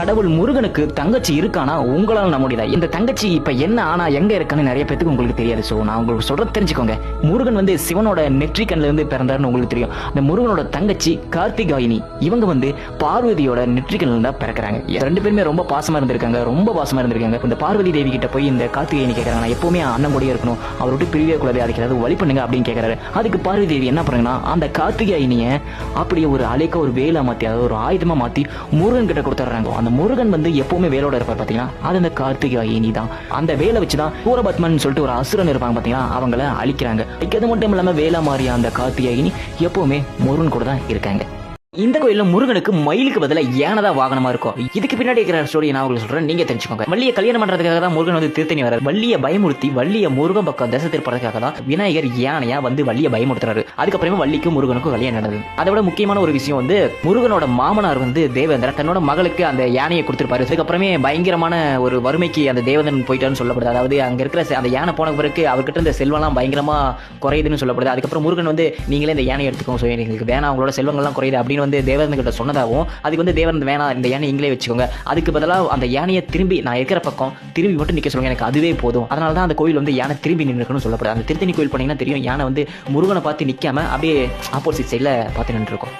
கடவுள் முருகனுக்கு தங்கச்சி இருக்கானா? உங்களால் நம்ப முடியுதா இந்த தங்கச்சி இப்ப என்ன ஆனா எங்க இருக்கான்னு நிறைய பேத்துக்கு உங்களுக்கு தெரியாது. சோ நான் உங்களுக்கு சொல்ற தெரிஞ்சுக்கோங்க. முருகன் வந்து சிவனோட நெற்றி கண்ணுல இருந்து பிறந்தாருன்னு உங்களுக்கு தெரியும். அந்த முருகனோட தங்கச்சி கார்த்திகாயினி. இவங்க வந்து பார்வதியோட நெற்றி கண்ணுல இருந்தா பிறக்கிறாங்க. ரெண்டு பேருமே ரொம்ப பாசமா இருந்திருக்காங்க. ரொம்ப பாசமா இருந்திருக்காங்க. இந்த பார்வதி தேவி கிட்ட போய் இந்த கார்த்திகாயினி கேட்கறாங்க நான் எப்பவுமே அண்ணன் கூட இருக்கணும். அவர் விட்டு பிரிவே கூடாது. அதுக்கு ஏதாவது வழி பண்ணுங்க அப்படின்னு கேட்கறாரு அதுக்கு பார்வதி தேவி என்ன பண்ணுங்கன்னா அந்த கார்த்திகாயினிய அப்படியே ஒரு அலைக்க ஒரு வேலை மாத்தி அதாவது ஒரு ஆயுதமா மாத்தி முருகன் கிட்ட கொடுத்துட்றாங்க. அந்த முருகன் வந்து எப்பவுமே வேலோட இருப்பார் பாத்தீங்கன்னா அது அந்த கார்த்திகாயினி தான். அந்த வேலை வச்சுதான் சூரபத்மன் சொல்லிட்டு ஒரு அசுரன் இருப்பாங்க பாத்தீங்கன்னா அவங்கள அழிக்கிறாங்க. அழிக்கிறது மட்டும் இல்லாம வேலை மாறிய அந்த கார்த்திகாயினி எப்பவுமே முருகன் கூட தான் இருக்காங்க. இந்த கோயில்ல முருகனுக்கு மயிலுக்கு பதிலா ஏனதா வாகனமா இருக்கும். இதுக்கு பின்னாடி இருக்கிற ஸ்டோரி நான் உங்களுக்கு சொல்றேன். நீங்க தெரிஞ்சுக்கோங்க. வள்ளியை கல்யாணம் பண்றதுக்காக தான் முருகன் வந்து திருத்தணி வராரு வள்ளியை பயமுறுத்தி வள்ளிய முருகன் பக்கம் தசை திருப்பறதுக்காக தான் விநாயகர் யானையா வந்து வள்ளியை பயமுறுத்துறாரு. அதுக்கப்புறமா வள்ளிக்கும் முருகனுக்கும் கல்யாணம் நடந்தது. அதை விட முக்கியமான ஒரு விஷயம் வந்து முருகனோட மாமனார் வந்து தேவேந்திரன் தன்னோட மகளுக்கு அந்த யானையை கொடுத்துருப்பாரு. அதுக்கப்புறமே பயங்கரமான ஒரு வறுமைக்கு அந்த தேவேந்திரன் போயிட்டான்னு சொல்லப்படுது. அதாவது அங்க இருக்கிற அந்த யானை போன பிறகு அவர்கிட்ட இந்த செல்வம்லாம் பயங்கரமா குறையுதுன்னு சொல்லப்படுது. அதுக்கப்புறம் முருகன் வந்து நீங்களே இந்த யானை எடுத்துக்கோங்க ஸோ எங்களுக்கு வேணாம். அவங்களோட செல்வங்கள்லாம் குறையுது. அப்படின்னு வந்து தேவேந்திரன் கிட்ட சொன்னதாகவும் அதுக்கு வந்து தேவேந்திரன் வேணாம் இந்த யானை நீங்களே வச்சுக்கோங்க. அதுக்கு பதிலாக அந்த யானையை திரும்பி நான் இருக்கிற பக்கம் திரும்பி மட்டும் நிற்க சொல்லுங்க எனக்கு அதுவே போதும். அதனால தான் அந்த கோயில் வந்து யானை திரும்பி நின்றுக்கணும்னு சொல்லப்படுது. அந்த திருத்தணி கோயில் போனீங்கன்னா தெரியும் யானை வந்து முருகனை பார்த்து நிற்காம அப்படியே ஆப்போசிட் சைடில் பார்த்து நின்றுருக்கும்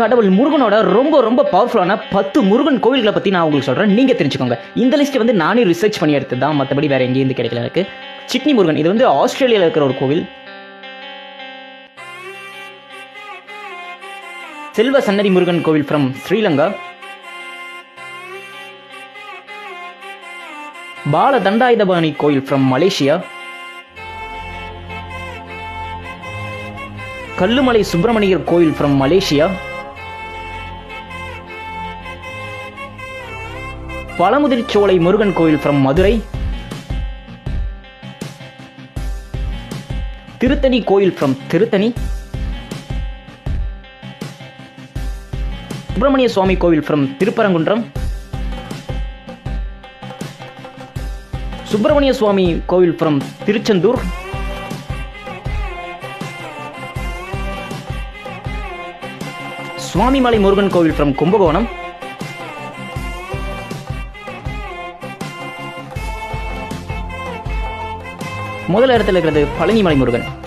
கடவுள் முருகனோட ரொம்ப ரொம்ப பவர்ஃபுல்லான பத்து முருகன் கோவில்களை பற்றி நான் உங்களுக்கு சொல்கிறேன் நீங்கள் தெரிஞ்சுக்கோங்க. இந்த லிஸ்ட் வந்து நானே ரிசர்ச் பண்ணி எடுத்தது தான் மற்றபடி வேற எங்கேயிருந்து கிடைக்கல எனக்கு. சிட்னி முருகன் இது வந்து ஆஸ்திரேலியாவில் இருக்கிற ஒரு கோவில். செல்வ சன்னதி முருகன் கோவில் ஃப்ரம் ஸ்ரீலங்கா. பால தண்டாயுதபாணி கோயில் ஃப்ரம் மலேசியா. கல்லுமலை சுப்பிரமணியர் கோயில் ஃப்ரம் மலேசியா. பழமுதிர்ச்சோலை முருகன் கோயில் ஃப்ரம் மதுரை. திருத்தணி கோயில் ஃப்ரம் திருத்தணி. சுப்பிரமணிய சுவாமி கோவில் ஃப்ரம் திருப்பரங்குன்றம். சுப்பிரமணிய சுவாமி கோவில் ஃப்ரம் திருச்செந்தூர். சுவாமிமலை முருகன் கோவில் ஃப்ரம் கும்பகோணம். முதல் இடத்துல இருக்கிறது பழனிமலை முருகன்.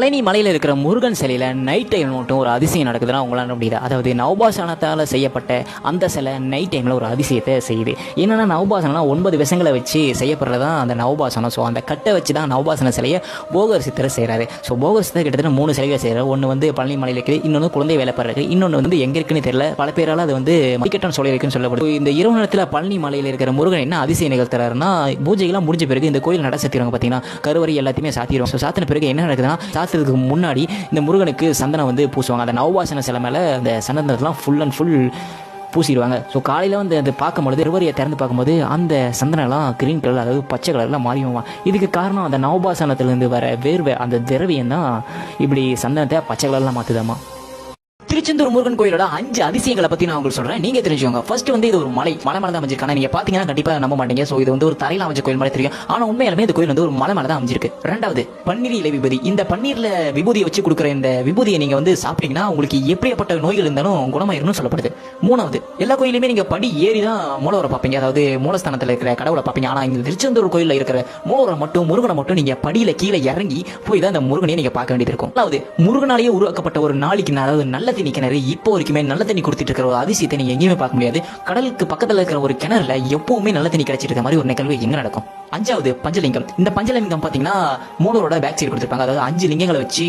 பழனி மலையில் இருக்கிற முருகன் சிலையில் நைட் டைம் மட்டும் ஒரு அதிசயம் நடக்குதுன்னா உங்களால் நம்ப முடியுது? அதாவது நவபாசனத்தால் செய்யப்பட்ட அந்த சிலை நைட் டைமில் ஒரு அதிசயத்தை செய்யுது. என்னென்னா நவபாசனம்னா ஒன்பது விஷங்களை வச்சு செய்யப்படுறது தான் அந்த நவபாசனம். ஸோ அந்த கட்டை வச்சு தான் நவபாசன சிலையை போகர் சித்தரை செய்கிறாரு ஸோ போகர் சித்தர் கிட்டத்தட்ட மூணு சிலைகள் செய்கிறார் ஒன்று வந்து பழனி மலையில் இருக்குது இன்னொன்று குழந்தை வேலைப்பாடு இருக்குது இன்னொன்று வந்து எங்கே இருக்குன்னு தெரியல. பல பேரால் அது வந்து மதிக்கட்டம் சொல்லி இருக்குன்னு சொல்லப்படுது இந்த இரவு நேரத்தில் பழனி மலையில் இருக்கிற முருகன் என்ன அதிசயம் நிகழ்த்துறாருன்னா பூஜைகள்லாம் முடிஞ்ச பிறகு இந்த கோயில் நட சாத்திடுவாங்க பார்த்தீங்கன்னா கருவறை எல்லாத்தையுமே சாத்திடுவாங்க. ஸோ சாத்தின பிறகு என்ன நடக்குதுன்னா சாத்துறதுக்கு முன்னாடி இந்த முருகனுக்கு சந்தனம் வந்து பூசுவாங்க. அந்த நவபாசன சிலை மேலே அந்த சந்தனத்தெல்லாம் ஃபுல் அண்ட் ஃபுல் பூசிடுவாங்க. ஸோ காலையில் வந்து அது பார்க்கும்பொழுது ரிவரியை திறந்து பார்க்கும்போது அந்த சந்தனம்லாம் கிரீன் கலர் அதாவது பச்சை கலரில் மாறிடுவான் இதுக்கு காரணம் அந்த நவபாசனத்துலேருந்து வர வேர்வை அந்த திரவியம் தான் இப்படி சந்தனத்தை பச்சை கலரில் மாற்றுதாமா திருச்செந்தூர் முருகன் கோயிலோட அஞ்சு அதிசயங்களை பத்தி நான் உங்களுக்கு சொல்றேன். நீங்க தெரிஞ்சுக்கோங்க. ஃபர்ஸ்ட் வந்து இது ஒரு மலை. மலை மேல தான் அமைஞ்சிருக்கு. ஆனா நீங்க பாத்தீங்கன்னா கண்டிப்பா நம்ப மாட்டீங்க. சோ இது வந்து ஒரு தரையில அமைஞ்ச கோயில் மாதிரி தெரியும். ஆனா உண்மையாலுமே இந்த கோயில் வந்து ஒரு மலை மேல தான் அமைஞ்சிருக்கு. ரெண்டாவது பன்னீர் இலை விபூதி. இந்த பன்னீர்ல விபூதியை வச்சு கொடுக்குற இந்த விபூதியை நீங்க வந்து சாப்பிட்டீங்கன்னா உங்களுக்கு எப்படியாப்பட்ட நோய்கள் இருந்தாலும் குணமாயிரும்னு சொல்லப்படுது. மூணாவது எல்லா கோயிலுமே நீங்க படி ஏறி தான் மூலவரை பார்ப்பீங்க. அதாவது மூலஸ்தானத்துல இருக்கிற கடவுளை பார்ப்பீங்க. ஆனா இந்த திருச்செந்தூர் கோயில்ல இருக்கிற மூலவரை மட்டும் முருகனை மட்டும் நீங்க படியில கீழே இறங்கி போய் தான் இந்த முருகனையே நீங்க பார்க்க வேண்டியது இருக்கும். அதாவது முருகனாலேயே உருவாக்கப்பட்ட ஒரு நாளைக்கு அதாவது நல்ல திணிக்க கிணறு இப்போ வரைக்குமே நல்ல தண்ணி கொடுத்துட்டு இருக்கிற ஒரு அதிசயத்தை நீங்க எங்கேயுமே பார்க்க முடியாது. கடலுக்கு பக்கத்துல இருக்கிற ஒரு கிணறுல எப்பவுமே நல்ல தண்ணி கிடைச்சிட்டு இருக்க மாதிரி ஒரு நிகழ்வு எங்க நடக்கும்? அஞ்சாவது பஞ்சலிங்கம். இந்த பஞ்சலிங்கம் பாத்தீங்கன்னா மூலரோட பேக் சைடு கொடுத்துருப்பாங்க. அதாவது அஞ்சு லிங்கங்களை வச்சு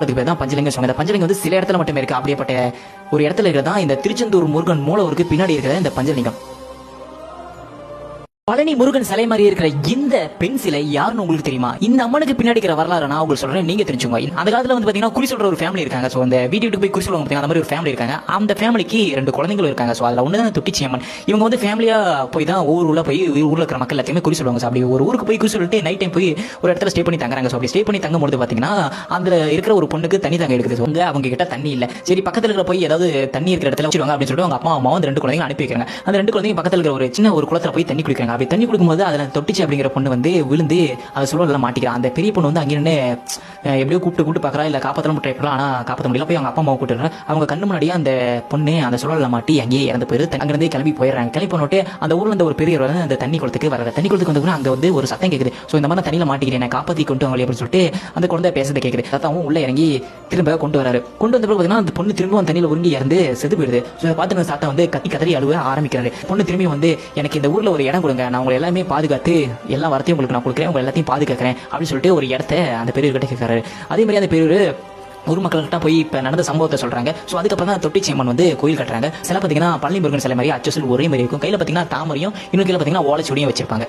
அதுக்கு பேர் தான் பஞ்சலிங்கம் சொன்னாங்க இந்த பஞ்சலிங்கம் வந்து சில இடத்துல மட்டுமே இருக்கு. அப்படியேப்பட்ட ஒரு இடத்துல இருக்கிறதா இந்த திருச்செந்தூர் முருகன் மூலவருக்கு பின்னாடி இருக்கிற இந்த பஞ்சலிங்கம். பழனி முருகன் சிலை மாதிரி இருக்கிற இந்த பெண் சிலை யாருன்னு உங்களுக்கு தெரியுமா? இந்த அம்மனுக்கு பின்னாடி இருக்கிற வரலாறு நான் உங்களுக்கு சொல்றேன் நீங்க தெரிஞ்சுங்க அந்த காலத்துல வந்து பாத்தீங்கன்னா குறி சொல்ற ஒரு ஃபேமிலி இருக்காங்க. சோ அந்த வீட்டுக்கு போய் குறி சொல்லுவாங்க பாத்தீங்கன்னா அந்த மாதிரி ஒரு ஃபேமிலி இருக்காங்க. அந்த ஃபேமிலிக்கு ரெண்டு குழந்தைங்களும் இருக்காங்க. சோ அதுல ஒண்ணுதான் துட்டிச்சி அம்மன். இவங்க வந்து ஃபேமிலியா போய் தான் ஊர் உள்ள போய் ஊர்ல இருக்கிற மக்கள் எல்லாத்தையுமே குறி சொல்லுவாங்க. அப்படி ஒரு ஊருக்கு போய் குறி சொல்லிட்டு நைட் டைம் போய் ஒரு இடத்துல ஸ்டே பண்ணி தங்குறாங்க. சோ அப்படி ஸ்டே பண்ணி தங்கும்போது பாத்தீங்கன்னா அந்த இருக்கிற ஒரு பொண்ணுக்கு தண்ணி தாங்க எடுக்குது. வந்து அவங்க கிட்ட தண்ணி இல்ல. சரி பக்கத்துல இருக்கிற போய் ஏதாவது தண்ணி இருக்கிற இடத்துல வச்சிருவாங்க அப்படின்னு சொல்லிட்டு அவங்க அப்பா அம்மா வந்து ரெண்டு குழந்தைங்க அனுப்பி வைக்கிறாங்க. அந்த ரெண்டு குழந்தைங்க பக்கத்துல இருக்கிற ஒரு சின்ன ஒரு குளத்துல போய் தண்ணி குடிக்கிறாங்க. அப்படி தண்ணி குடிக்கும்போது அதில் தொட்டிச்சு அப்படிங்கிற பொண்ணு வந்து விழுந்து அதை சுழலில் மாட்டிக்கிறான் அந்த பெரிய பொண்ணு வந்து அங்கே நின்னு, எப்படியோ கூப்பிட்டு கூப்பிட்டு பார்க்கறா இல்லை காப்பாற்றலாம் ட்ரை பண்ணலாம் ஆனால் காப்பாற்ற முடியல. போய் அவங்க அப்பா அம்மாவை கூப்பிட்டு அவங்க கண்ணு முன்னாடியே அந்த பொண்ணு அந்த சுழலில் மாட்டி அங்கேயே இறந்து போயிரு. அங்கிருந்து கிளம்பி போயிடுறாங்க. கிளம்பி போனோட்டு அந்த ஊரில் இருந்த ஒரு பெரியவர் வந்து அந்த தண்ணி குளத்துக்கு வர தண்ணி குளத்துக்கு வந்து அங்கே வந்து ஒரு சத்தம் கேட்குது ஸோ இந்த மாதிரி நான் தண்ணியில் மாட்டிக்கிறேன் காப்பாற்றி கொண்டு வாங்க அப்படின்னு சொல்லிட்டு அந்த குழந்தை பேசுறது கேக்குது. சத்தமும் உள்ள இறங்கி திரும்ப கொண்டு வராரு. கொண்டு வந்த பிறகு பார்த்தீங்கன்னா அந்த பொண்ணு திரும்ப அந்த தண்ணியில் உருங்கி இறந்து செத்து போயிடுது. ஸோ பார்த்து அந்த சாத்தா வந்து கத்தி கதறி அழுவ ஆரம்பிக்கிறாரு. பொண்ணு திரும்பி வந்து எனக்கு இந்த ஊரில் ஒரு இடம் கொடுங்க. நான் உங்களை எல்லாமே பாதுகாத்து எல்லா வார்த்தையும் உங்களுக்கு நான் கொடுக்குறேன் உங்களை எல்லாத்தையும் பாதுகாக்கிறேன் அப்படின்னு சொல்லிட்டு ஒரு இடத்த அந்த பெரியவர்கிட்ட கேட்கறாரு அதே மாதிரி அந்த பெரியவர் ஊர் மக்கள்கிட்ட போய் இப்போ நடந்த சம்பவத்தை சொல்றாங்க. ஸோ அதுக்கப்புறம் தான் தொட்டி சேமன் வந்து கோயில் கட்டுறாங்க. சில பார்த்தீங்கன்னா பழனி முருகன் சிலை மாதிரி அச்சசல் ஒரே மாதிரி இருக்கும். கையில் பார்த்தீங்கன்னா தாமரையும் இன்னும் கீழே பார்த்தீங்கன்னா ஓலைச்சுடியும் வச்சிருப்பாங்க.